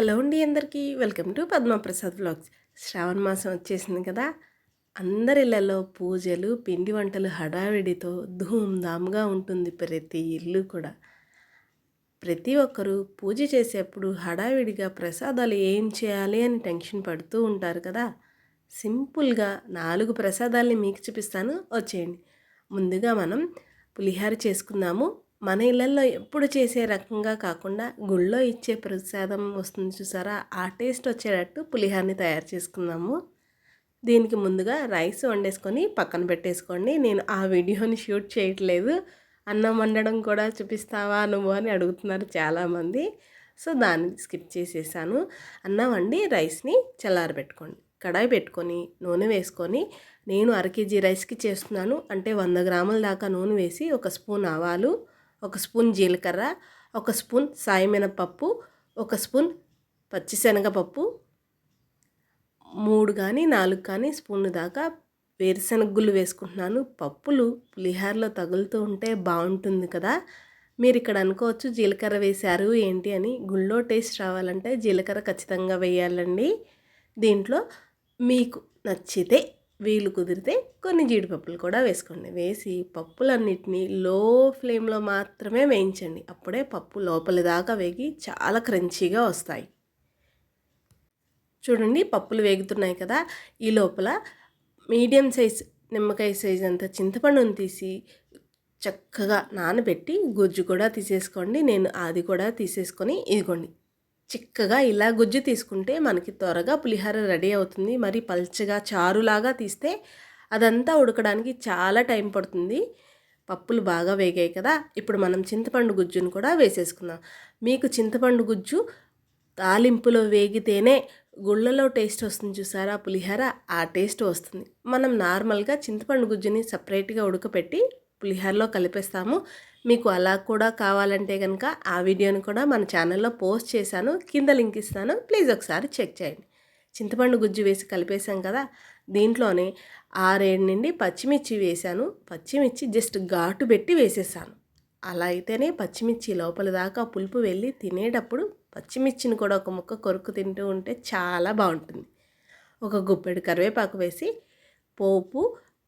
Hello అండి అందరికీ. Welcome to Padmaprasad blogs శ్రావణ మాసం వచ్చేసింది కదా. అందరి ఇళ్ళలో పూజలు పిండి వంటలు హడావిడితో ధూమ్ధామ్గా ఉంటుంది ప్రతి ఇల్లు కూడా. ప్రతి ఒక్కరూ పూజ చేసేప్పుడు హడావిడిగా ప్రసాదాలు ఏం చేయాలి అని టెన్షన్ పడుతూ ఉంటారు కదా. సింపుల్గా నాలుగు ప్రసాదాలని మీకు చూపిస్తాను. వచ్చేయండి. ముందుగా మనం పులిహార చేసుకుందాము. మన ఇళ్ళల్లో ఎప్పుడు చేసే రకంగా కాకుండా గుళ్ళో ఇచ్చే ప్రసాదం వస్తుంది చూసారా? ఆ టేస్ట్ వచ్చేటట్టు పులిహార్ని తయారు చేసుకుందాము. దీనికి ముందుగా రైస్ వండేసుకొని పక్కన పెట్టేసుకోండి. నేను ఆ వీడియోని షూట్ చేయట్లేదు. అన్నం వండడం కూడా చూపిస్తావా నువ్వు అని అడుగుతున్నారు చాలామంది. సో దాన్ని స్కిప్ చేసేసాను. అన్నం వండి రైస్ని చల్లారబెట్టుకోండి. కడాయి పెట్టుకొని నూనె వేసుకొని నేను అర కేజీ రైస్కి చేస్తున్నాను. అంటే వంద గ్రాముల దాకా నూనె వేసి ఒక స్పూన్ ఆవాలు ఒక స్పూన్ జీలకర్ర ఒక స్పూన్ సాయమినపప్పు ఒక స్పూన్ పచ్చిశనగపప్పు మూడు కానీ నాలుగు కానీ స్పూన్లు దాకా వేరుశనగ గుళ్ళు వేసుకుంటున్నాను. పప్పులు పులిహారలో తగులుతూ ఉంటే బాగుంటుంది కదా. మీరు ఇక్కడ అనుకోవచ్చు జీలకర్ర వేశారు ఏంటి అని. గుళ్ళో టేస్ట్ రావాలంటే జీలకర్ర ఖచ్చితంగా వేయాలండి. దీంట్లో మీకు నచ్చితే వీలు కుదిరితే కొన్ని జీడిపప్పులు కూడా వేసుకోండి. వేసి పప్పులన్నిటినీ లో ఫ్లేమ్లో మాత్రమే వేయించండి. అప్పుడే పప్పు లోపలి దాకా వేగి చాలా క్రంచీగా వస్తాయి. చూడండి పప్పులు వేగుతున్నాయి కదా! ఈ లోపల మీడియం సైజ్ నిమ్మకాయ సైజ్ అంత చింతపండుని తీసి చక్కగా నానబెట్టి గుజ్జు కూడా తీసేసుకోండి. నేను అది కూడా తీసేసుకొని ఇదిగోండి చిక్కగా ఇలా గుజ్జు తీసుకుంటే మనకి త్వరగా పులిహోర రెడీ అవుతుంది. మరి పల్చగా చారులాగా తీస్తే అదంతా ఉడకడానికి చాలా టైం పడుతుంది. పప్పులు బాగా వేగాయి కదా. ఇప్పుడు మనం చింతపండు గుజ్జును కూడా వేసేసుకుందాం. మీకు చింతపండు గుజ్జు తాలింపులో వేగితేనే గుళ్ళలో టేస్ట్ వస్తుంది చూసారా పులిహోర? ఆ టేస్ట్ వస్తుంది. మనం నార్మల్గా చింతపండు గుజ్జుని సపరేట్గా ఉడకపెట్టి పులిహార్లో కలిపేస్తాము. మీకు అలా కూడా కావాలంటే కనుక ఆ వీడియోని కూడా మన ఛానల్లో పోస్ట్ చేశాను. కింద లింక్ ఇస్తాను. ప్లీజ్ ఒకసారి చెక్ చేయండి. చింతపండు గుజ్జు వేసి కలిపేసాం కదా! దీంట్లోనే ఆరేడు నుండి పచ్చిమిర్చి వేశాను. పచ్చిమిర్చి జస్ట్ ఘాటు పెట్టి వేసేసాను. అలా అయితేనే పచ్చిమిర్చి లోపల దాకా పులుపు వెళ్ళి తినేటప్పుడు పచ్చిమిర్చిని కూడా ఒక ముక్క కొరుకు తింటూ ఉంటే చాలా బాగుంటుంది. ఒక గుప్పెడు కరివేపాకు వేసి పోపు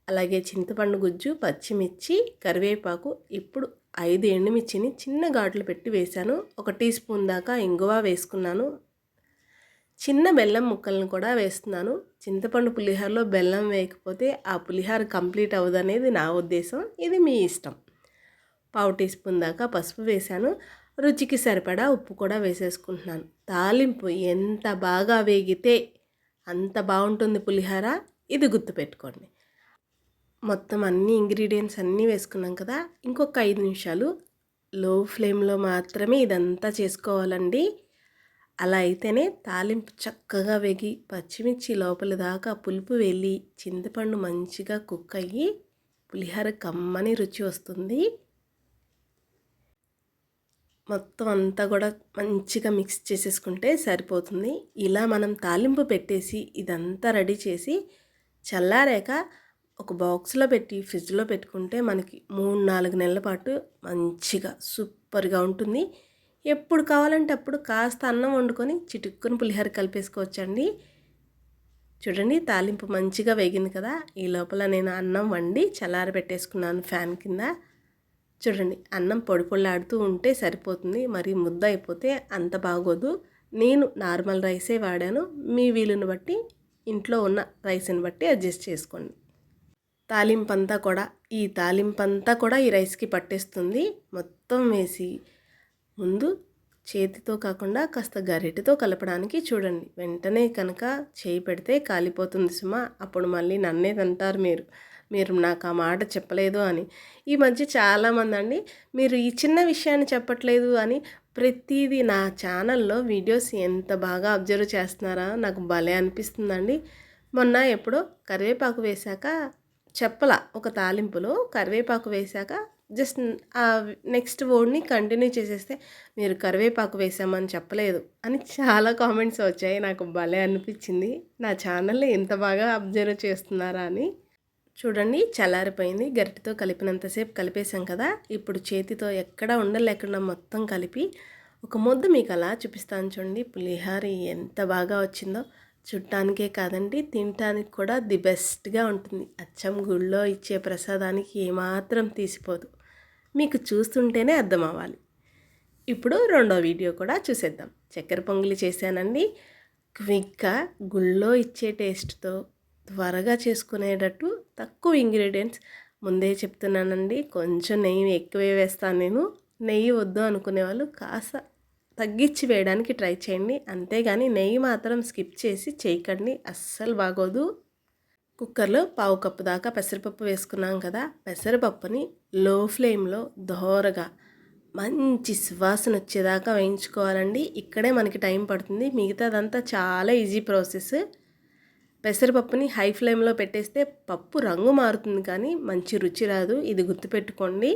అలాగే చింతపండు గుజ్జు పచ్చిమిర్చి కరివేపాకు ఇప్పుడు ఐదు ఎండుమిర్చిని చిన్న ఘాట్లు పెట్టి వేశాను. ఒక టీ స్పూన్ దాకా ఇంగువ వేసుకున్నాను. చిన్న బెల్లం ముక్కలను కూడా వేస్తున్నాను. చింతపండు పులిహోరలో బెల్లం వేయకపోతే ఆ పులిహోర కంప్లీట్ అవ్వదనేది నా ఉద్దేశం. ఇది మీ ఇష్టం. పావు టీ స్పూన్ దాకా పసుపు వేశాను. రుచికి సరిపడా ఉప్పు కూడా వేసేసుకుంటున్నాను. తాలింపు ఎంత బాగా వేగితే అంత బాగుంటుంది పులిహోర. ఇది గుర్తుపెట్టుకోండి. మొత్తం అన్ని ఇంగ్రీడియంట్స్ అన్నీ వేసుకున్నాం కదా ఇంకొక ఐదు నిమిషాలు. లో ఫ్లేమ్లో మాత్రమే ఇదంతా చేసుకోవాలండి. అలా అయితేనే తాలింపు చక్కగా వేగి పచ్చిమిర్చి లోపల దాకా పులుపు వెళ్ళి చింతపండు మంచిగా కుక్ అయ్యి పులిహోర కమ్మని రుచి వస్తుంది. మొత్తం అంతా కూడా మంచిగా మిక్స్ చేసేసుకుంటే సరిపోతుంది. ఇలా మనం తాలింపు పెట్టేసి ఇదంతా రెడీ చేసి చల్లారాక ఒక బాక్స్లో పెట్టి ఫ్రిడ్జ్లో పెట్టుకుంటే మనకి మూడు నాలుగు నెలల పాటు మంచిగా సూపర్గా ఉంటుంది. ఎప్పుడు కావాలంటే అప్పుడు కాస్త అన్నం వండుకొని చిటుక్కుని పులిహోర కలిపేసుకోవచ్చండి. చూడండి తాలింపు మంచిగా వేగింది కదా. ఈ లోపల నేను అన్నం వండి చల్లారి పెట్టేసుకున్నాను ఫ్యాన్ కింద. చూడండి అన్నం పొడి పొళ్ళాడుతూ ఉంటే సరిపోతుంది. మరి ముద్ద అయిపోతే అంత బాగోదు. నేను నార్మల్ రైసే వాడాను. మీ వీలుని బట్టి ఇంట్లో ఉన్న రైస్ని బట్టి అడ్జస్ట్ చేసుకోండి. తాలింపంతా కూడా ఈ తాలింపంతా కూడా ఈ రైస్కి పట్టేస్తుంది. మొత్తం వేసి ముందు చేతితో కాకుండా కాస్త గరిటెతో కలపడానికి చూడండి. వెంటనే కనుక చేయి పెడితే కాలిపోతుంది సుమా. అప్పుడు మళ్ళీ నన్నే తింటారు మీరు. మీరు నాకు ఆ మాట చెప్పలేదు అని. ఈ మధ్య చాలామంది అండి మీరు ఈ చిన్న విషయాన్ని చెప్పట్లేదు అని ప్రతిదీ నా ఛానల్లో వీడియోస్ ఎంత బాగా అబ్జర్వ్ చేస్తున్నారా? నాకు భలే అనిపిస్తుందండి. మొన్న ఎప్పుడో కరివేపాకు వేశాక చెప్పల ఒక తాలింపులో కరివేపాకు వేశాక జస్ట్ ఆ నెక్స్ట్ వర్డ్ని కంటిన్యూ చేసేస్తే మీరు కరివేపాకు వేసామని చెప్పలేదు అని చాలా కామెంట్స్ వచ్చాయి. నాకు భలే అనిపించింది. నా ఛానల్ని ఎంత బాగా అబ్జర్వ్ చేస్తున్నారా అని. చూడండి చల్లారిపోయింది. గరిటతో కలిపినంతసేపు కలిపేసాం కదా. ఇప్పుడు చేతితో ఎక్కడ ఉండలేకుండా మొత్తం కలిపి ఒక ముద్ద మీకు అలా చూపిస్తాను చూడండి. పులిహార ఎంత బాగా వచ్చిందో. చుట్టానికే కాదండి తినటానికి కూడా ది బెస్ట్గా ఉంటుంది. అచ్చం గుళ్ళో ఇచ్చే ప్రసాదానికి ఏమాత్రం తీసిపోదు. మీకు చూస్తుంటేనే అర్థం అవ్వాలి ఇప్పుడు రెండో వీడియో కూడా చూసేద్దాం. చక్కెర పొంగలి చేశానండి. క్విక్గా గుళ్ళో ఇచ్చే టేస్ట్తో త్వరగా చేసుకునేటట్టు తక్కువ ఇంగ్రీడియంట్స్ ముందే చెప్తున్నానండి. కొంచెం నెయ్యి ఎక్కువే వేస్తాను నేను. నెయ్యి వద్దు అనుకునే వాళ్ళు కాస్త తగ్గించి వేయడానికి ట్రై చేయండి. అంతేగాని నెయ్యి మాత్రం స్కిప్ చేసి చేయకండి. అస్సలు బాగోదు. కుక్కర్లో పావు కప్పు దాకా పెసరపప్పు వేసుకున్నాం కదా పెసరపప్పుని లో ఫ్లేమ్లో దోరగా మంచి సువాసన వచ్చేదాకా వేయించుకోవాలండి. ఇక్కడే మనకి టైం పడుతుంది. మిగతాదంతా చాలా ఈజీ ప్రాసెస్. పెసరపప్పుని హై ఫ్లేమ్లో పెట్టేస్తే పప్పు రంగు మారుతుంది కానీ మంచి రుచి రాదు. ఇది గుర్తుపెట్టుకోండి.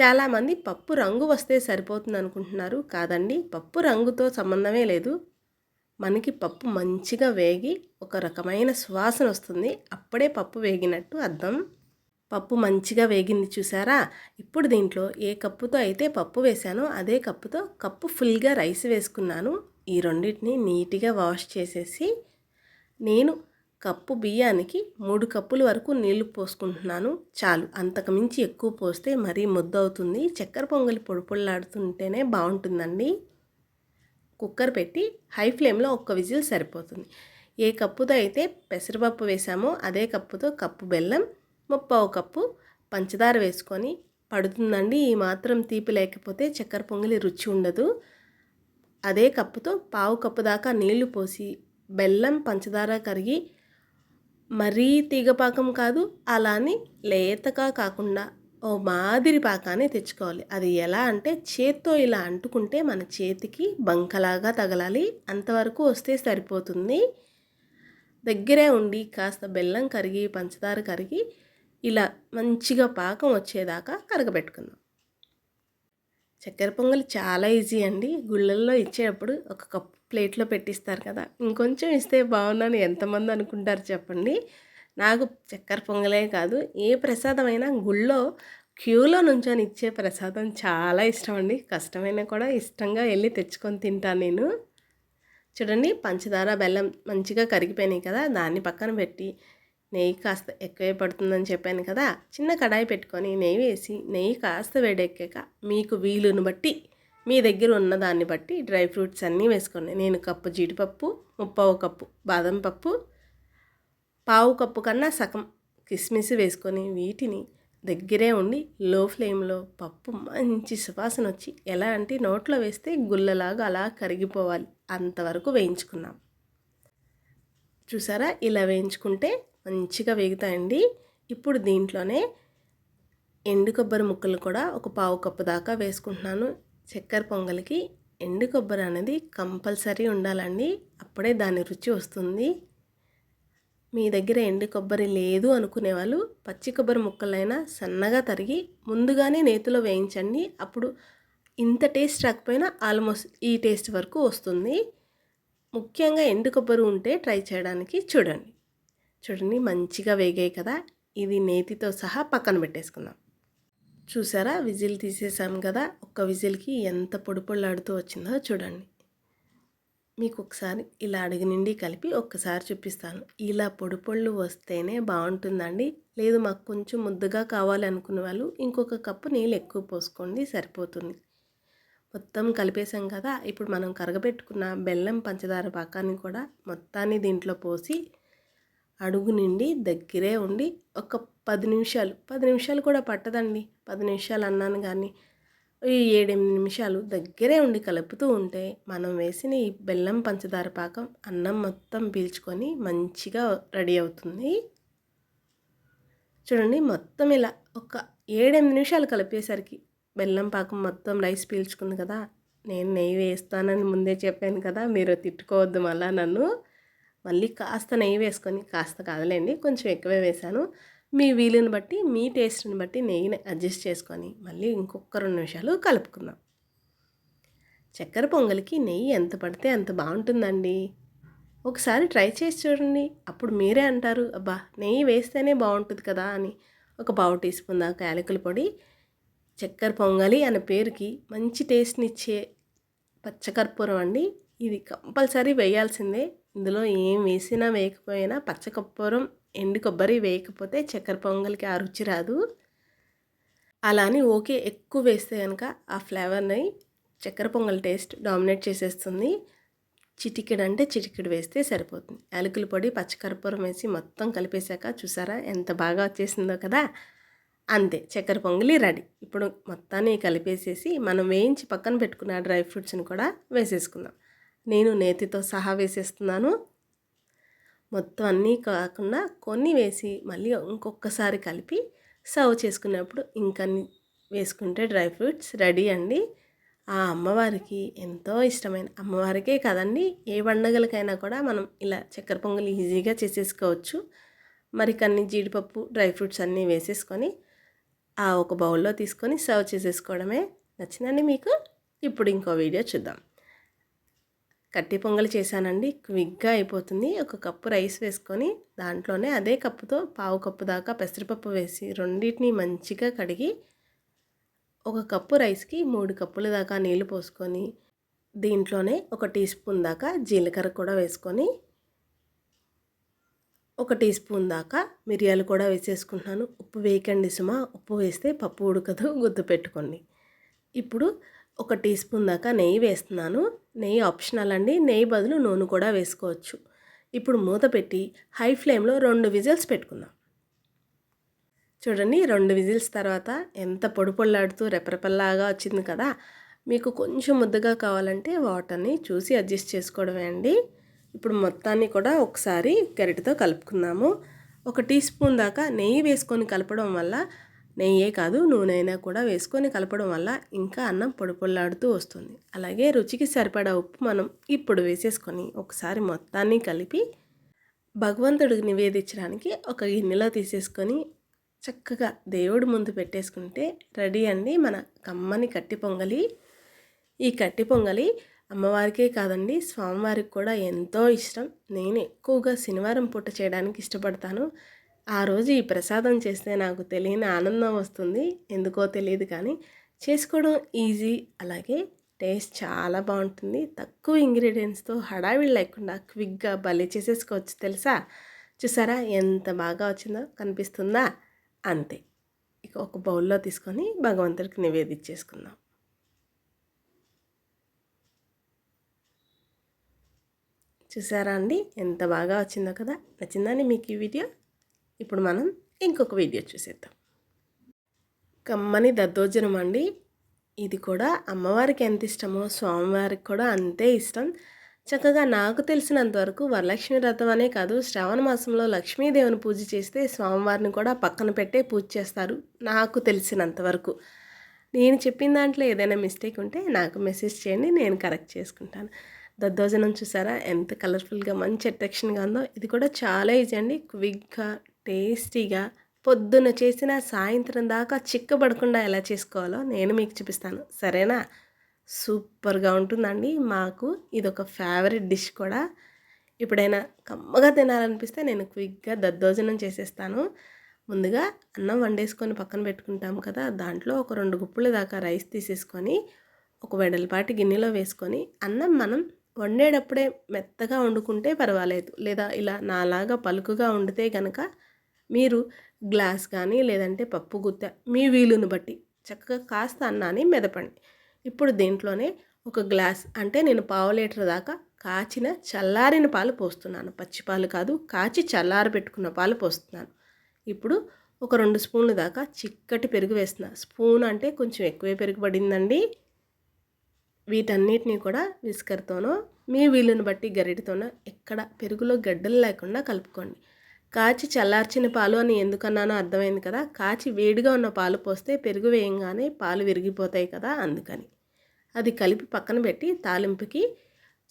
చాలామంది పప్పు రంగు వస్తే సరిపోతుంది అనుకుంటున్నారు కాదండి పప్పు రంగుతో సంబంధమే లేదు. మనకి పప్పు మంచిగా వేగి ఒక రకమైన సువాసన వస్తుంది. అప్పుడే పప్పు వేగినట్టు అర్థం. పప్పు మంచిగా వేగింది చూసారా? ఇప్పుడు దీంట్లో ఏ కప్పుతో అయితే పప్పు వేశానో అదే కప్పుతో కప్పు ఫుల్గా రైస్ వేసుకున్నాను. ఈ రెండింటిని నీట్గా వాష్ చేసేసి నేను కప్పు బియ్యానికి మూడు కప్పుల వరకు నీళ్ళు పోసుకుంటున్నాను. చాలు. అంతకు మించి ఎక్కువ పోస్తే మరీ ముద్ద అవుతుంది. చక్కెర పొంగలి పొడిపొళ్ళాడుతుంటేనే బాగుంటుందండి. కుక్కర్ పెట్టి హై ఫ్లేమ్లో ఒక్క విజిల్ సరిపోతుంది. ఏ కప్పుతో అయితే పెసరపప్పు వేసామో అదే కప్పుతో కప్పు బెల్లం ముప్పావు కప్పు పంచదార వేసుకొని పడుతుందండి. ఈ మాత్రం తీపి లేకపోతే చక్కెర పొంగలి రుచి ఉండదు. అదే కప్పుతో పావు కప్పు దాకా నీళ్ళు పోసి బెల్లం పంచదార కరిగి మరీ తీగ పాకం కాదు అలాని లేతగా కాకుండా ఓ మాదిరి పాకాన్ని తెచ్చుకోవాలి. అది ఎలా అంటే చేత్తో ఇలా అంటుకుంటే మన చేతికి బంకలాగా తగలాలి. అంతవరకు వస్తే సరిపోతుంది. దగ్గరే ఉండి కాస్త బెల్లం కరిగి పంచదార కరిగి ఇలా మంచిగా పాకం వచ్చేదాకా కరగబెట్టుకుందాం. చక్కెర పొంగల్ చాలా ఈజీ అండి. గుళ్ళల్లో ఇచ్చేటప్పుడు ఒక కప్పు ప్లేట్లో పెట్టిస్తారు కదా. ఇంకొంచెం ఇస్తే బాగున్నాను ఎంతమంది అనుకుంటారు చెప్పండి. నాకు చక్కెర పొంగలే కాదు ఏ ప్రసాదమైనా గుళ్ళో క్యూలో నుంచొని ఇచ్చే ప్రసాదం చాలా ఇష్టం అండి. కష్టమైనా కూడా ఇష్టంగా వెళ్ళి తెచ్చుకొని తింటాను నేను. చూడండి పంచదార బెల్లం మంచిగా కరిగిపోయినాయి కదా. దాన్ని పక్కన పెట్టి నెయ్యి కాస్త ఎక్కువే పడుతుందని చెప్పాను కదా. చిన్న కడాయి పెట్టుకొని నెయ్యి వేసి నెయ్యి కాస్త వేడెక్కాక మీకు వీలును బట్టి మీ దగ్గర ఉన్న దాన్ని బట్టి డ్రై ఫ్రూట్స్ అన్నీ వేసుకోండి. నేను కప్పు జీడిపప్పు ముప్పావు కప్పు బాదం పప్పు పావు కప్పు కన్నా సగం కిస్మిస్ వేసుకొని వీటిని దగ్గరే ఉండి లో ఫ్లేమ్లో పప్పు మంచి సువాసన వచ్చి ఎలా అంటే నోట్లో వేస్తే గుల్లలాగా అలా కరిగిపోవాలి అంతవరకు వేయించుకున్నాం చూసారా? ఇలా వేయించుకుంటే మంచిగా వేగుతాయండి. ఇప్పుడు దీంట్లోనే ఎండు కొబ్బరి ముక్కలు కూడా ఒక పావు కప్పు దాకా వేసుకుంటున్నాను. చక్కెర పొంగలికి ఎండు కొబ్బరి అనేది కంపల్సరీ ఉండాలండి. అప్పుడే దాని రుచి వస్తుంది. మీ దగ్గర ఎండు కొబ్బరి లేదు అనుకునే వాళ్ళు పచ్చి కొబ్బరి ముక్కలైనా సన్నగా తరిగి ముందుగానే నేతిలో వేయించండి. అప్పుడు ఇంత టేస్ట్ రాకపోయినా ఆల్మోస్ట్ ఈ టేస్ట్ వరకు వస్తుంది. ముఖ్యంగా ఎండు కొబ్బరి ఉంటే ట్రై చేయడానికి చూడండి. చూడండి మంచిగా వేగాయి కదా. ఇది నేతితో సహా పక్కన పెట్టేసుకుందాం. చూసారా? విజిల్ తీసేసాం కదా? ఒక్క విజిల్కి ఎంత పొడి పొళ్ళాడుతూ వచ్చిందో చూడండి. మీకు ఒకసారి ఇలా అడిగి నిండి కలిపి ఒక్కసారి చూపిస్తాను. ఇలా పొడి పొళ్ళు వస్తేనే బాగుంటుందండి. లేదు మాకు కొంచెం ముద్దగా కావాలి అనుకునే వాళ్ళు ఇంకొక కప్పు నీళ్ళు ఎక్కువ పోసుకోండి సరిపోతుంది. మొత్తం కలిపేసాం కదా? ఇప్పుడు మనం కరగబెట్టుకున్న బెల్లం పంచదార పాకాన్ని కూడా మొత్తాన్ని దీంట్లో పోసి అడుగు నిండి దగ్గరే ఉండి ఒక పది నిమిషాలు పది నిమిషాలు కూడా పట్టదండి. పది నిమిషాలు అన్నాను కానీ ఏడెనిమిది నిమిషాలు దగ్గరే ఉండి కలుపుతూ ఉంటే మనం వేసిన ఈ బెల్లం పంచదార పాకం అన్నం మొత్తం పీల్చుకొని మంచిగా రెడీ అవుతుంది. చూడండి మొత్తం ఇలా ఒక ఏడెనిమిది నిమిషాలు కలిపేసరికి బెల్లం పాకం మొత్తం రైస్ పీల్చుకుంది కదా. నేను నెయ్యి వేస్తానని ముందే చెప్పాను కదా మీరు తిట్టుకోవద్దు మళ్ళా నన్ను. మళ్ళీ కాస్త నెయ్యి వేసుకొని కాస్త కాదలేండి కొంచెం ఎక్కువే వేసాను మీ వీలుని బట్టి మీ టేస్ట్ని బట్టి నెయ్యిని అడ్జస్ట్ చేసుకొని మళ్ళీ ఇంకొక రెండు నిమిషాలు కలుపుకుందాం. చక్కెర పొంగలికి నెయ్యి ఎంత పడితే అంత బాగుంటుందండి. ఒకసారి ట్రై చేసి చూడండి. అప్పుడు మీరే అంటారు అబ్బా నెయ్యి వేస్తేనే బాగుంటుంది కదా అని. ఒక పావు టీ స్పూన్ దాకా యాలకుల పొడి చక్కెర పొంగలి అనే పేరుకి మంచి టేస్ట్ని ఇచ్చే పచ్చకర్పూరం అండి. ఇది కంపల్సరీ వేయాల్సిందే. ఇందులో ఏం వేసినా వేయకపోయినా పచ్చకర్పూరం ఎండు కొబ్బరి వేయకపోతే చక్కెర పొంగల్కి ఆ రుచి రాదు. అలా అని ఓకే ఎక్కువ వేస్తే కనుక ఆ ఫ్లేవర్ని చక్కెర పొంగల్ టేస్ట్ డామినేట్ చేసేస్తుంది. చిటికెడు అంటే చిటికెడు వేస్తే సరిపోతుంది. యాలకుల పొడి పచ్చకర్పూరం వేసి మొత్తం కలిపేశాక చూసారా ఎంత బాగా వచ్చేసిందో కదా! అంతే చక్కెర పొంగలి రెడీ. ఇప్పుడు మొత్తాన్ని కలిపేసేసి మనం వేయించి పక్కన పెట్టుకున్న డ్రై ఫ్రూట్స్ని కూడా వేసేసుకుందాం. నేను నేతితో సహా వేసేస్తున్నాను. మొత్తం అన్నీ కాకుండా కొన్ని వేసి మళ్ళీ ఇంకొకసారి కలిపి సర్వ్ చేసుకున్నప్పుడు ఇంకన్ని వేసుకుంటే డ్రై ఫ్రూట్స్ రెడీ అండి. ఆ అమ్మవారికి ఎంతో ఇష్టమైన అమ్మవారికే కదండి ఏ పండుగలకైనా కూడా మనం ఇలా చక్కెర పొంగలి ఈజీగా చేసేసుకోవచ్చు. మరి కన్ని జీడిపప్పు డ్రై ఫ్రూట్స్ అన్నీ వేసేసుకొని ఆ ఒక బౌల్లో తీసుకొని సర్వ్ చేసేసుకోవడమే నచ్చిందండి మీకు. ఇప్పుడు ఇంకో వీడియో చూద్దాం. కట్టి పొంగల్ చేశానండి. క్విక్గా అయిపోతుంది. ఒక కప్పు రైస్ వేసుకొని దాంట్లోనే అదే కప్పుతో పావు కప్పు దాకా పెసరపప్పు వేసి రెండింటిని మంచిగా కడిగి ఒక కప్పు రైస్కి మూడు కప్పుల దాకా నీళ్ళు పోసుకొని దీంట్లోనే ఒక టీ స్పూన్ దాకా జీలకర్ర కూడా వేసుకొని ఒక టీ స్పూన్ దాకా మిరియాలు కూడా వేసేసుకుంటున్నాను. ఉప్పు వేయకండి సుమా. ఉప్పు వేస్తే పప్పు ఉడకదు. గుర్తు పెట్టుకోండి. ఇప్పుడు ఒక టీ స్పూన్ దాకా నెయ్యి వేస్తున్నాను. నెయ్యి ఆప్షనల్ అండి. నెయ్యి బదులు నూనె కూడా వేసుకోవచ్చు. ఇప్పుడు మూత పెట్టి హై ఫ్లేమ్లో రెండు విజిల్స్ పెట్టుకుందాం. చూడండి రెండు విజిల్స్ తర్వాత ఎంత పొడి పొల్లాడుతూ రెపరెపల్లాగా వచ్చింది కదా! మీకు కొంచెం ముద్దగా కావాలంటే వాటర్ని చూసి అడ్జస్ట్ చేసుకోవడమే అండి. ఇప్పుడు మొత్తాన్ని కూడా ఒకసారి గరిటతో కలుపుకుందాము. ఒక టీ స్పూన్ దాకా నెయ్యి వేసుకొని కలపడం వల్ల నెయ్యే కాదు నూనె అయినా కూడా వేసుకొని కలపడం వల్ల ఇంకా అన్నం పొడిపొల్లాడుతూ వస్తుంది. అలాగే రుచికి సరిపడా ఉప్పు మనం ఇప్పుడు వేసేసుకొని ఒకసారి మొత్తాన్ని కలిపి భగవంతుడికి నివేదించడానికి ఒక గిన్నెలో తీసేసుకొని చక్కగా దేవుడి ముందు పెట్టేసుకుంటే రెడీ అండి మన కమ్మని కట్టి పొంగలి. ఈ కట్టి పొంగలి అమ్మవారికే కాదండి స్వామివారికి కూడా ఎంతో ఇష్టం. నేను ఎక్కువగా శనివారం పూట చేయడానికి ఇష్టపడతాను. ఆ రోజు ఈ ప్రసాదం చేస్తే నాకు తెలియని ఆనందం వస్తుంది. ఎందుకో తెలియదు కానీ చేసుకోవడం ఈజీ అలాగే టేస్ట్ చాలా బాగుంటుంది. తక్కువ ఇంగ్రీడియంట్స్తో హడావిడి లేకుండా క్విక్గా భలే చేసేసుకోవచ్చు తెలుసా? చూసారా? ఎంత బాగా వచ్చిందో కనిపిస్తుందా? అంతే. ఇక ఒక బౌల్లో తీసుకొని భగవంతుడికి నివేదించేసుకుందాం చూసారా అండి? ఎంత బాగా వచ్చిందో కదా? నచ్చిందండి మీకు ఈ వీడియో? ఇప్పుడు మనం ఇంకొక వీడియో చూసేద్దాం. కమ్మని దద్దోజనం అండి. ఇది కూడా అమ్మవారికి ఎంత ఇష్టమో స్వామివారికి కూడా అంతే ఇష్టం. చక్కగా నాకు తెలిసినంతవరకు వరలక్ష్మి వ్రతం అనే కాదు శ్రావణ మాసంలో లక్ష్మీదేవిని పూజ చేస్తే స్వామివారిని కూడా పక్కన పెట్టే పూజ చేస్తారు నాకు తెలిసినంతవరకు నేను చెప్పిన దాంట్లో ఏదైనా మిస్టేక్ ఉంటే నాకు మెసేజ్ చేయండి నేను కరెక్ట్ చేసుకుంటాను. దద్దోజనం చూసారా? ఎంత కలర్ఫుల్గా మంచి అట్రాక్షన్గా ఉందో. ఇది కూడా చాలా ఈజీ అండి. క్విక్గా టేస్టీగా పొద్దున్న చేసిన సాయంత్రం దాకా చిక్కబడకుండా ఎలా చేసుకోవాలో నేను మీకు చూపిస్తాను. సరేనా? సూపర్గా ఉంటుందండి. మాకు ఇది ఒక ఫేవరెట్ డిష్ కూడా. ఎప్పుడైనా కమ్మగా తినాలనిపిస్తే నేను క్విక్గా దద్దోజనం చేసేస్తాను. ముందుగా అన్నం వండేసుకొని పక్కన పెట్టుకుంటాం కదా దాంట్లో ఒక రెండు గుప్పుల దాకా రైస్ తీసేసుకొని ఒక వెడల్పాటి గిన్నెలో వేసుకొని అన్నం మనం వండేటప్పుడే మెత్తగా వండుకుంటే పర్వాలేదు. లేదా ఇలా నాలాగా పలుకుగా వండితే కనుక మీరు గ్లాస్ కానీ లేదంటే పప్పు గుత్త మీ వీలును బట్టి చక్కగా కాస్త అన్నాన్ని మెదపండి. ఇప్పుడు దీంట్లోనే ఒక గ్లాస్ అంటే నేను పావు లీటర్ దాకా కాచిన చల్లారిన పాలు పోస్తున్నాను. పచ్చి పాలు కాదు కాచి చల్లారి పెట్టుకున్న పాలు పోస్తున్నాను. ఇప్పుడు ఒక రెండు స్పూన్ల దాకా చిక్కటి పెరుగు వేస్తున్నా. స్పూన్ అంటే కొంచెం ఎక్కువే పెరుగు పడిందండి వీటన్నిటిని కూడా విస్కర్తోనో మీ వీలుని బట్టి గరిటతోనో ఎక్కడ పెరుగులో గడ్డలు లేకుండా కలుపుకోండి. కాచి చల్లార్చిన పాలు అని ఎందుకన్నానో అర్థమైంది కదా. కాచి వేడిగా ఉన్న పాలు పోస్తే పెరుగు వేయంగానే పాలు విరిగిపోతాయి కదా అందుకని. అది కలిపి పక్కన పెట్టి తాలింపుకి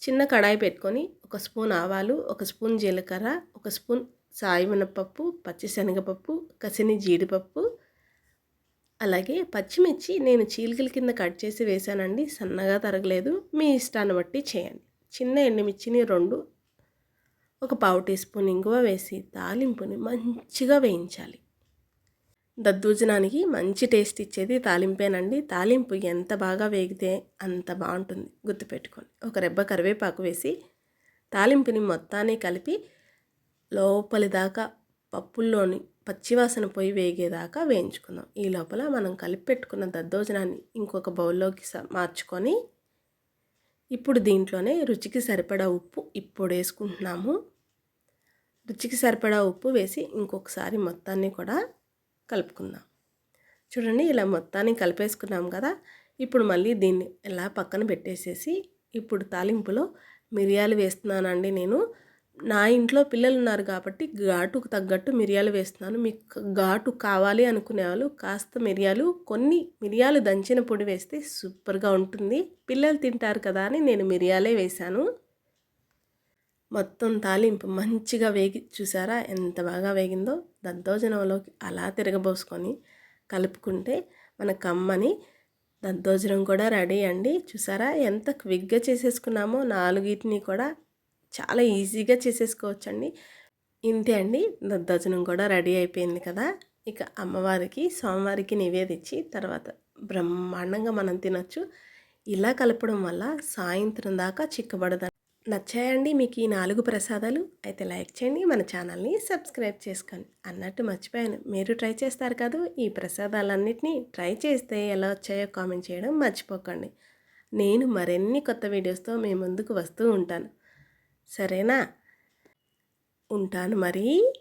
చిన్న కడాయి పెట్టుకొని ఒక స్పూన్ ఆవాలు ఒక స్పూన్ జీలకర్ర ఒక స్పూన్ సాయి మినపప్పు పచ్చిశనగపప్పు కసిని జీడిపప్పు అలాగే పచ్చిమిర్చి నేను చీలికల కింద కట్ చేసి వేసానండి సన్నగా తరగలేదు. మీ ఇష్టాన్ని బట్టి చేయండి. చిన్న ఎండుమిర్చిని రెండు ఒక పావు టీ స్పూన్ ఇంగువ వేసి తాలింపుని మంచిగా వేయించాలి. దద్దూజనానికి మంచి టేస్ట్ ఇచ్చేది తాలింపేనండి. తాలింపు ఎంత బాగా వేగితే అంత బాగుంటుంది. గుర్తుపెట్టుకోండి. ఒక రెబ్బ కరివేపాకు వేసి తాలింపుని మొత్తాన్ని కలిపి లోపలి దాకా పప్పుల్లోని పచ్చివాసన పోయి వేగేదాకా వేయించుకుందాం. ఈ లోపల మనం కలిపి పెట్టుకున్న దద్దోజనాన్ని ఇంకొక బౌల్లోకి మార్చుకొని ఇప్పుడు దీంట్లోనే రుచికి సరిపడా ఉప్పు ఇప్పుడు వేసుకుంటున్నాము రుచికి సరిపడా ఉప్పు వేసి ఇంకొకసారి మొత్తాన్ని కూడా కలుపుకుందాం. చూడండి ఇలా మొత్తాన్ని కలిపేసుకున్నాం కదా. ఇప్పుడు మళ్ళీ దీన్ని ఇలా పక్కన పెట్టేసేసి ఇప్పుడు తాలింపులో మిరియాలు వేస్తున్నానండి నేను. నా ఇంట్లో పిల్లలు ఉన్నారు కాబట్టి ఘాటుకు తగ్గట్టు మిరియాలు వేస్తున్నాను. మీకు ఘాటు కావాలి అనుకునే వాళ్ళు కాస్త మిరియాలు కొన్ని మిరియాలు దంచిన పొడి వేస్తే సూపర్గా ఉంటుంది. పిల్లలు తింటారు కదా అని నేను మిరియాలే వేశాను. మొత్తం తాలింపు మంచిగా వేగి చూసారా ఎంత బాగా వేగిందో? దద్దోజనంలోకి అలా తిరగబోసుకొని కలుపుకుంటే మన కమ్మని దద్దోజనం కూడా రెడీ అండి. చూసారా ఎంత క్విక్గా చేసేసుకున్నామో నాలుగిటిని కూడా చాలా ఈజీగా చేసేసుకోవచ్చండి. ఇంతే అండి. దద్దజనం కూడా రెడీ అయిపోయింది కదా. ఇక అమ్మవారికి సోమవారికి నివేదించి తర్వాత బ్రహ్మాండంగా మనం తినొచ్చు. ఇలా కలపడం వల్ల సాయంత్రం దాకా చిక్కబడదు. నచ్చాయండి మీకు ఈ నాలుగు ప్రసాదాలు? అయితే లైక్ చేయండి. మన ఛానల్ని సబ్స్క్రైబ్ చేసుకోండి. అన్నట్టు మర్చిపోయాను. మీరు ట్రై చేస్తారు కదా ఈ ప్రసాదాలన్నింటినీ ట్రై చేస్తే ఎలా వచ్చాయో కామెంట్ చేయడం మర్చిపోకండి. నేను మరిన్ని కొత్త వీడియోస్తో మీ ముందుకు వస్తూ ఉంటాను. సరేనా? ఉంటాను మరి.